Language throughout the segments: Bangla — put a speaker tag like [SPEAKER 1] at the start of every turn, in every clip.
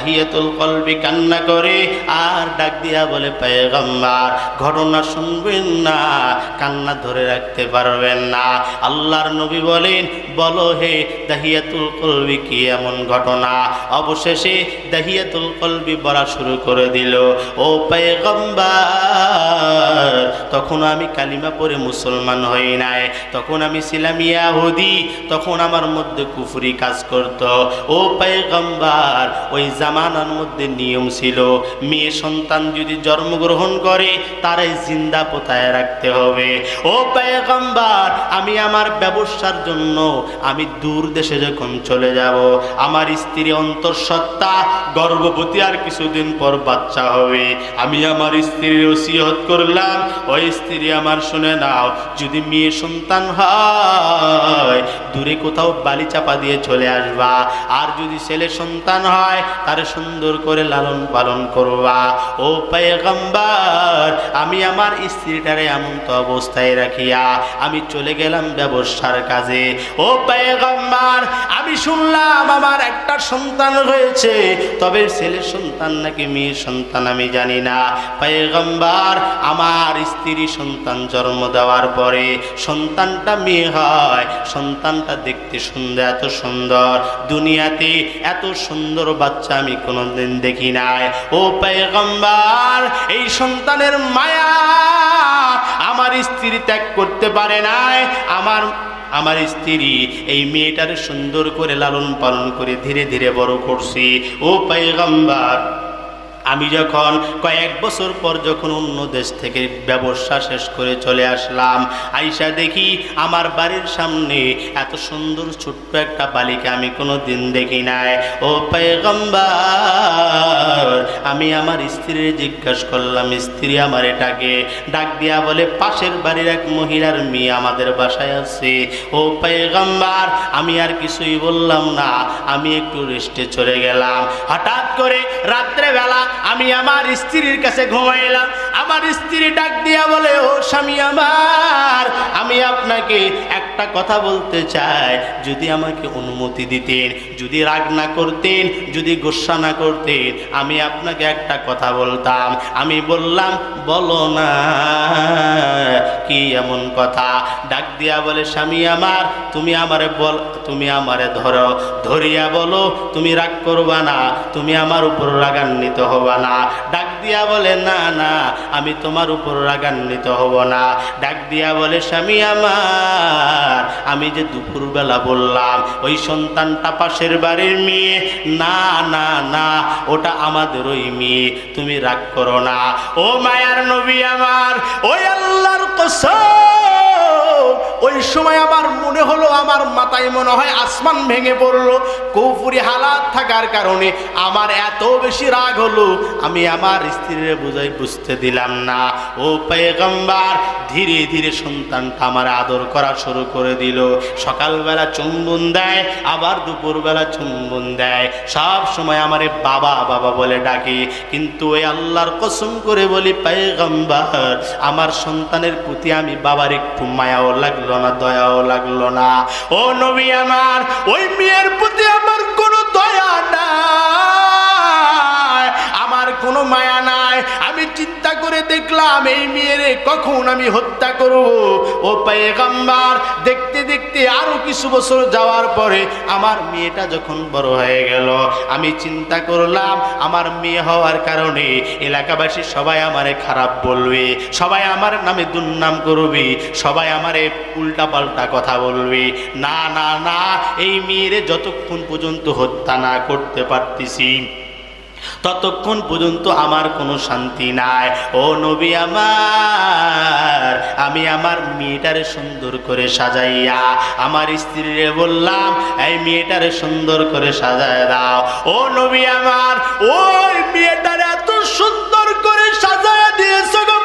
[SPEAKER 1] দাহিয়াতুল কলবি কান্না করে, আর ডাক দিয়া বলে, পেগম্বার, ঘটনা শুনবেন না, কান্না ধরে রাখতে পারবেন না। আল্লাহর নবী বলেন, বলো হে দাহিয়াতুল কলবি, কি এমন ঘটনা? অবশেষে দাহিয়াতুল কলবি বলা শুরু করে দিল, ও পেগম্বার, তখন আমি কালিমা পরে মুসলমান হই নাই, তখন আমি ছিলাম ইয়াহুদি, তখন আমার মধ্যে কুফরি কাজ করত। ও পেগম্বার, ওই জামানার মধ্যে নিয়ম ছিল। মেয়ে সন্তান যদি জন্মগ্রহণ করে, তারাই জিন্দা পোতায় রাখতে হবে। ও পেগম্বার আমি আমার ব্যবসার জন্য আমি দূর দেশে যখন চলে যাব, আমার স্ত্রী অন্তঃসত্ত্বা গর্ভবতী আর কিছুদিন পর বাচ্চা হবে। আমি আমার স্ত্রীর ওসিয়ত করলাম, ওই স্ত্রী আমার শুনে নাও, যদি মেয়ে সন্তান হয়, দূরে কোথাও বালি চাপা দিয়ে চলে আসবা। আর যদি ছেলে সন্তান হয়, তারে সুন্দর করে লালন পালন করবা। ও পেগম্বার আমি আমার স্ত্রীটারে এমন তো অবস্থায় রাখিয়া আমি চলে গেলাম ব্যবসার কাজে। ও পেগম্বার আমি শুনলাম আমার একটা সন্তান হয়েছে তবে ছেলে সন্তান নাকি মেয়ে সন্তান আমি জানি না। পেগম্বার আমার স্ত্রী সন্তান জন্ম দেওয়ার পরে সন্তানটা মেয়ে হয়, সন্তানটা দেখতে সুন্দর, এত সুন্দর। দুনিয়াতে এত সুন্দর বাচ্চা আমি কোনোদিন দেখি নাই। ও পেগম্বার এই সন্তানের মায়া আমার স্ত্রী ত্যাগ করতে পারে নাই। আমার আমার স্ত্রী এই মেয়েটার সুন্দর করে লালন পালন করে ধীরে ধীরে বড় করছি। ও পেগম্বার আমি যখন কয়েক বছর পর যখন অন্য দেশ থেকে ব্যবসা শেষ করে চলে আসলাম, আইসা দেখি আমার বাড়ির সামনে এত সুন্দর ছোট্ট একটা বালিকা আমি কোনো দিন দেখি নাই। ও পেগম্বার আমি আমার স্ত্রীর জিজ্ঞাসা করলাম, স্ত্রী আমার এটাকে? ডাক দিয়া বলে, পাশের বাড়ির এক মহিলার মেয়ে আমাদের বাসায় আছে। ও পেগম্বার আমি আর কিছুই বললাম না, আমি একটু রেস্টে চলে গেলাম। হঠাৎ করে রাত্রেবেলা আমি আমার স্ত্রীর কাছে ঘুমাইলাম। আমার স্ত্রী ডাক দিয়া বলে, ও স্বামী আমার, আমি আপনাকে একটা কথা বলতে চাই। যদি আমাকে অনুমতি দিতেন, যদি রাগ না করতেন, যদি গোসা না করতেন, আমি আপনাকে একটা কথা বলতাম। আমি বললাম, বলো না। কি এমন কথা? ডাক দিয়া বলে, স্বামী আমার, তুমি আমারে বল, তুমি আমারে ধরো। ধরিয়া বলো, তুমি রাগ করবা না, তুমি আমার উপর রাগান্বিত হবা না। ডাক দিয়া বলে, না না, আমি তোমার উপর রাগান্বিত হব না। ডাক দিয়া বলে, স্বামী আমার, আমি যে দুপুরবেলা বললাম, ওই সন্তানটা পাশের বাড়ির মেয়ে, না না না, ওটা আমাদের ওই মেয়ে, তুমি রাগ করো না। ও মায়ার নবী আমার, ওই আল্লাহর কসম ওই সময় আমার মনে হলো আমার মাথায় মনে হয় আসমান ভেঙে পড়ল। কৌপুরি হালাত থাকার কারণে আমার এত বেশি রাগ হলো। আমি আমার স্ত্রীর বুঝাই বুঝতে দিলাম না। ও পেগম্বার ধীরে ধীরে সন্তানটা আমার আদর করা শুরু করে দিল। সকালবেলা চুম্বন দেয়, আবার দুপুরবেলা চুম্বন দেয়। সব সময় আমারে বাবা বাবা বলে ডাকে। কিন্তু ওই আল্লাহর কসম করে বলি পেগম্বার আমার সন্তানের প্রতি আমি বাবার একটু মায়াও লাগল না, দয়াও লাগল না ও নবী আমার, ওই মেয়ের প্রতি আমার কোনো দয়া নাই, আমার কোনো মায়া নাই। আমি চিন্তা করে দেখলাম, এই মেয়েরে কখন আমি হত্যা করব? ও পেগম্বার দেখতে দেখতে আরও কিছু বছর যাওয়ার পরে আমার মেয়েটা যখন বড় হয়ে গেল, আমি চিন্তা করলাম আমার মেয়ে হওয়ার কারণে এলাকাবাসী সবাই আমারে খারাপ বলবে, সবাই আমার নামে দুর্নাম করবে, সবাই আমারে উল্টা পাল্টা কথা বলবে। না না না, এই মেয়েরে যতক্ষণ পর্যন্ত হত্যা না করতে পারতেছি ততক্ষণ পর্যন্ত আমার কোনো শান্তি নাই। ও নবী আমার, আমি আমার মেয়েটারে সুন্দর করে সাজাইয়া আমার স্ত্রীরে বললাম, এই মেয়েটারে সুন্দর করে সাজায় দাও। ও নবী আমার, ওই মেয়েটারে এত সুন্দর করে সাজায় দিয়েছে গো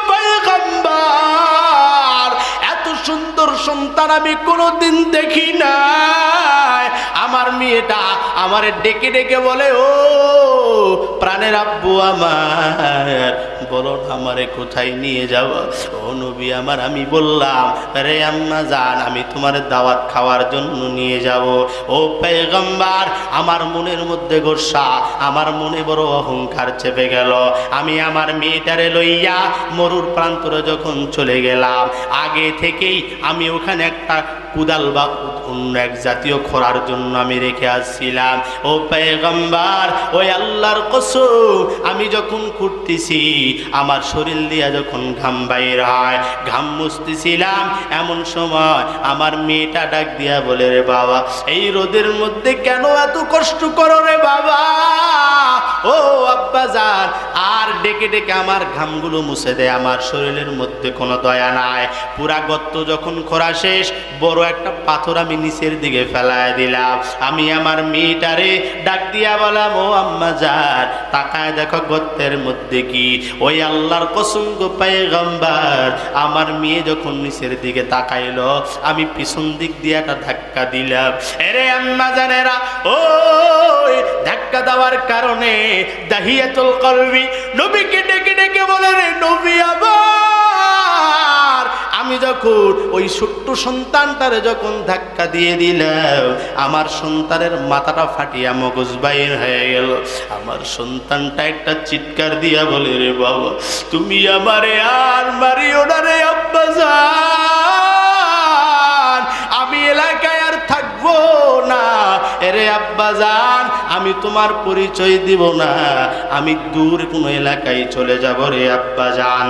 [SPEAKER 1] এত সুন্দর সন্তান আমি কোনোদিন দেখি নাই। আমার মেয়েটা আমারে ডেকে ডেকে বলে, ও প্রাণের আব্বু আমার। বলো, আমারে কোথায় নিয়ে যাব? ও নবী আমার, আমি বললাম, রে আম্মা জান, আমি তোমার দাওয়াত খাওয়ার জন্য নিয়ে যাব। ও পেগম্বার আমার মনের মধ্যে গোসা, আমার মনে বড় অহংকার চেপে গেল। আমি আমার মেয়েটারে লইয়া মরুর প্রান্তরে যখন চলে গেলাম, আগে থেকেই আমি ওখানে একটা কুদাল বা অন্য এক জাতীয় খোরার জন্য আমি রেখে আসছিলাম। ও পেগম্বার ওই আল্লাহর কসম, আমি যখন করতেছি আমার শরীর দিয়া যখন ঘাম বাইর হয়, ঘাম মুছতেছিলাম, এমন সময় আমার মেয়েটা ডাক দিয়া বলে, রে বাবা, এই রোদের মধ্যে কেন এত কষ্ট করো রে বাবা? ও আব্বা যান আর ডেকে ডেকে আমার ঘামগুলো মুছে দেয় আমার শরীরের মধ্যে কোনো দয়া নাই। পুরা গত্ত যখন খরা শেষ, বড় একটা পাথর আমি নিচের দিকে ফেলায় দিলাম। আমি আমার মেয়েটারে ডাক দিয়া বললাম, ও আম্মা যান তাকায় দেখো গত্তের মধ্যে কি? ওই আল্লাহর কসম গো পায়গম্বার, আমার মেয়ে যখন নিচের দিকে তাকাইলো, আমি পিছন দিক দিয়ে একটা ধাক্কা দিলাম। এরে আম্মা জানেরা, ওই ধাক্কা দেওয়ার কারণে দাহিয়াতুল কলবি নবীকে ডেকে ডেকে বলে, রে নবী আবার আমি যখন ওই ছোট্ট সন্তানটারে যখন ধাক্কা দিয়ে দিলাম, আমার সন্তানের মাথাটা ফাটিয়া মগজ বাইর হয়ে গেল। আমার সন্তানটা একটা চিৎকার দিয়া বলে, রে বাবা, তুমি আমারে আর মারিও না রে আব্বা আমি এলাকায় আর থাকব না। এরে আব্বা জান আমি তোমার পরিচয় দিব না। আমি দূর কোনো এলাকায় চলে যাব রে আব্বা জান।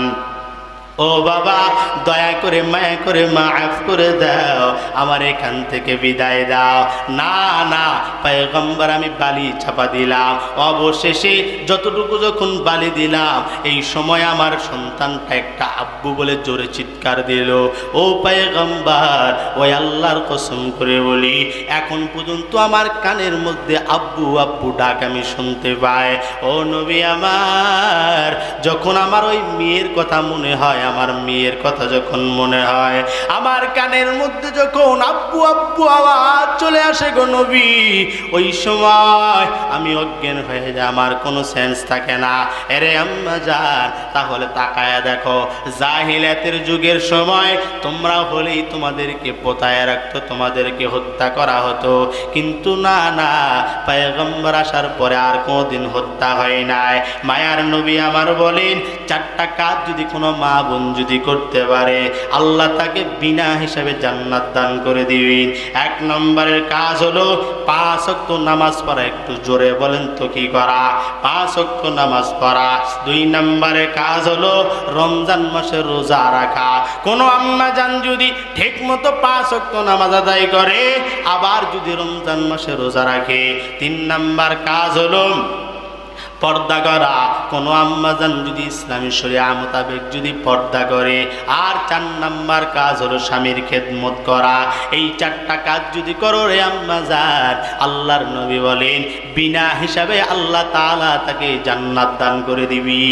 [SPEAKER 1] ও বাবা, দয়া করে মায়া করে মাফ করে দাও, আমার এখান থেকে বিদায় দাও। না না, পয়গম্বর, আমি বালি চাপা দিলাম। অবশেষে যতটুকু যখন বালি দিলাম, এই সময় আমার সন্তানটা একটা আব্বু বলে জোরে চিৎকার দিল। ও পয়গম্বর, ওই আল্লাহর কসম করে বলি, এখন পর্যন্ত আমার কানের মধ্যে আব্বু আব্বু ডাক আমি শুনতে পাই। ও নবী আমার, যখন আমার ওই মেয়ের কথা মনে হয় আমার মেয়ের কথা যখন মনে হয়, আমার কানের মধ্যে যখন আব্বু আব্বু আওয়াজ চলে আসে গো নবী, ওই সময় আমি অজ্ঞান হয়ে যাই আমার কোনো সেন্স থাকে না। এরে আম্মা যান তাহলে তাকায়া দেখো জাহিলাতের যুগের সময় তোমরা হলেই তোমাদেরকে পোতায় রাখতো, তোমাদেরকে হত্যা করা হতো। কিন্তু না না, পায়গম্বর আসার পরে আর কোনোদিন হত্যা হয় নাই। মায়ার নবী আমার বলেন, চারটা কাজ যদি কোনো মা বোন যদি করতে পারে, আল্লাহ তাকে বিনা হিসাবে জান্নাত দান করে দিবেন। এক নম্বরের কাজ হলো পাঁচ অক্ত নামাজ পড়া। একটু জোরে বলেন তো কি করা? পাঁচ অক্ত নামাজ পড়া। দুই নম্বরের কাজ হলো রমজান মাসে রোজা রাখা। কোনো আম্মা যান যদি ঠিক মতো পাঁচ অক্ত নামাজ আদায় করে, আবার যদি রমজান মাসে রোজা রাখে। তিন নাম্বার কাজ হলো পর্দা করা। কোনো আম্মাজান যদি ইসলামী শরিয়া মোতাবেক যদি পর্দা করে, আর চার নাম্বার কাজ হলো স্বামীর খেদমত করা। এই চারটা কাজ যদি করো রে আম্মাজান, আল্লাহর নবী বলেন, বিনা হিসাবে আল্লাহ তালা তাকে জান্নাত দান করে দিবি।